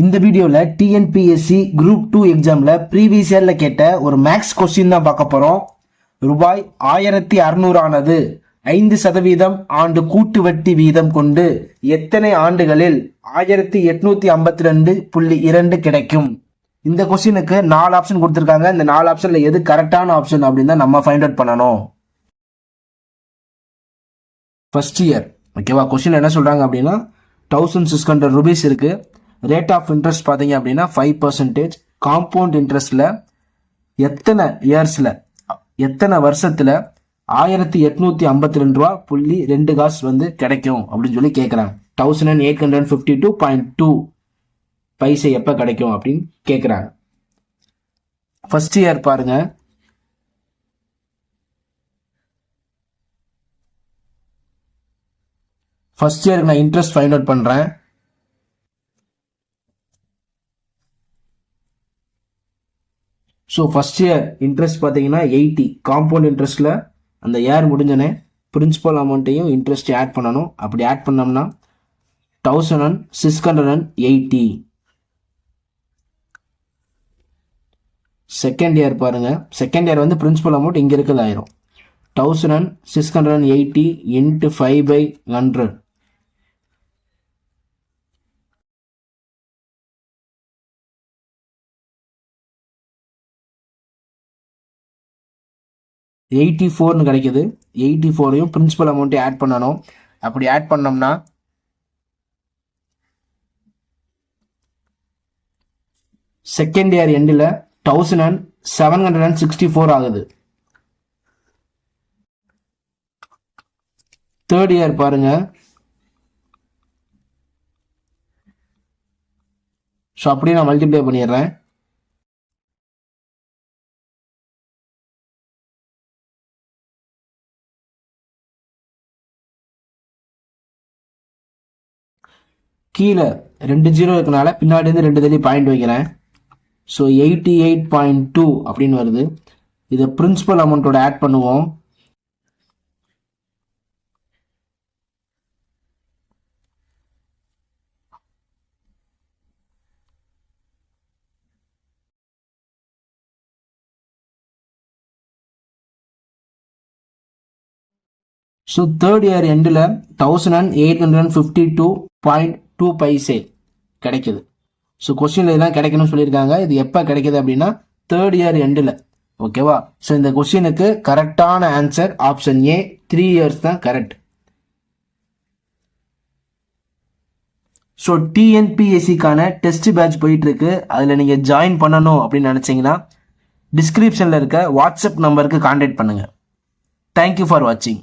இந்த வீடியோவில் TNPSC group two எக்ஸாமில் ப்ரீவியஸ் இயரில் கேட்ட ஒரு மேக்ஸ் கொஸ்டின் தான் பார்க்க போகிறோம் ரூபாய் ஆயிரத்தி அறுநூறு ஆனது ஐந்து சதவீதம் ஆண்டு கூட்டு வட்டி வீதம் கொண்டு எத்தனை ஆண்டுகளில் ஆயிரத்தி எட்நூத்தி ஐம்பத்தி ரெண்டு புள்ளி இரண்டு கிடைக்கும்? இந்த கொஸ்டினுக்கு நாலு ஆப்ஷன் கொடுத்துருக்காங்க. இந்த நாலு ஆப்ஷனில் எது கரெக்டான ஆப்ஷன் அப்படின்னு தான் நம்ம ஃபைண்ட் அவுட் பண்ணணும். ஃபர்ஸ்ட் இயர் ஓகேவா கொஸ்டின் என்ன சொல்கிறாங்க அப்படின்னா தௌசண்ட் சிக்ஸ் ஹண்ட்ரட் ருபீஸ் இருக்குது ரேட் ஆஃப் இன்ட்ரெஸ்ட் பார்த்தீங்க அப்படின்னா ஃபைவ் பர்சன்டேஜ் காம்பவுண்ட் இன்ட்ரெஸ்ட்டில் எத்தனை இயர்ஸில் எத்தனை வருஷத்தில் ஆயிரத்தி எட்நூத்தி ஐம்பத்தி ரெண்டு ரூபா புள்ளி ரெண்டு காசு வந்து கிடைக்கும் அப்படின்னு சொல்லி கேட்குறாங்க thousand and eight hundred fifty two point two பைசை எப்போ கிடைக்கும் அப்படின்னு கேட்குறாங்க ஃபர்ஸ்ட் இயர் பாருங்க. ஃபர்ஸ்ட் இயருக்கு நான் இன்ட்ரெஸ்ட் ஃபைண்ட் அவுட் பண்ணுறேன் ஸோ ஃபர்ஸ்ட் இயர் இன்ட்ரெஸ்ட் பார்த்தீங்கன்னா எயிட்டி காம்பவுண்ட் இன்ட்ரெஸ்ட்டில் அந்த இயர் முடிஞ்சனே பிரின்சிபல் அமௌண்ட்டையும் இன்ட்ரெஸ்ட் ஆட் பண்ணணும். அப்படி ஆட் பண்ணோம்னா thousand and six hundred and eighty second year பாருங்கள் செகண்ட் இயர் வந்து பிரின்சிபல் அமௌண்ட் இங்கே இருக்கிறது ஆயிரும். Thousand and six hundred and eighty into five by hundred eighty ஃபோர்னு கிடைக்குது. எயிட்டி ஃபோரையும் பிரின்சிபல் அமௌண்ட்டை ஆட் பண்ணணும். அப்படி ஆட் பண்ணோம்னா செகண்ட் இயர் எண்டில் thousand and seven hundred and sixty four ஆகுது. தேர்ட் இயர் பாருங்க. ஸோ அப்படியே நான் மல்டிப்ளை பண்ணிடுறேன். கீழே ரெண்டு ஜீரோ இருக்கனால பின்னாடி இருந்து ரெண்டு தள்ளி பாயிண்ட் வைக்கிறேன். So eighty eight point two அப்படின்னு வருது. இதை பிரின்சிபல் அமௌண்ட்டோட ஆட் பண்ணுவோம். ஸோ தேர்ட் இயர் எண்டில் thousand and eight hundred and fifty two point two paise கிடைக்குது. ஸோ கொஸ்டினில் இதெல்லாம் கிடைக்கணும்னு சொல்லியிருக்காங்க. இது எப்போ கிடைக்குது அப்படின்னா தேர்ட் இயர் எண்டில் ஓகேவா ஸோ இந்த கொஸ்டினுக்கு கரெக்டான answer option A three years தான் கரெக்ட் ஸோ டிஎன்பிஎஸ்சிக்கான டெஸ்ட் பேட்ச் போயிட்டுருக்கு. அதில் நீங்கள் ஜாயின் பண்ணணும் அப்படின்னு நினச்சிங்கன்னா டிஸ்கிரிப்ஷனில் இருக்க வாட்ஸ்அப் நம்பருக்கு கான்டாக்ட் பண்ணுங்கள் தேங்க்யூ ஃபார் வாட்சிங்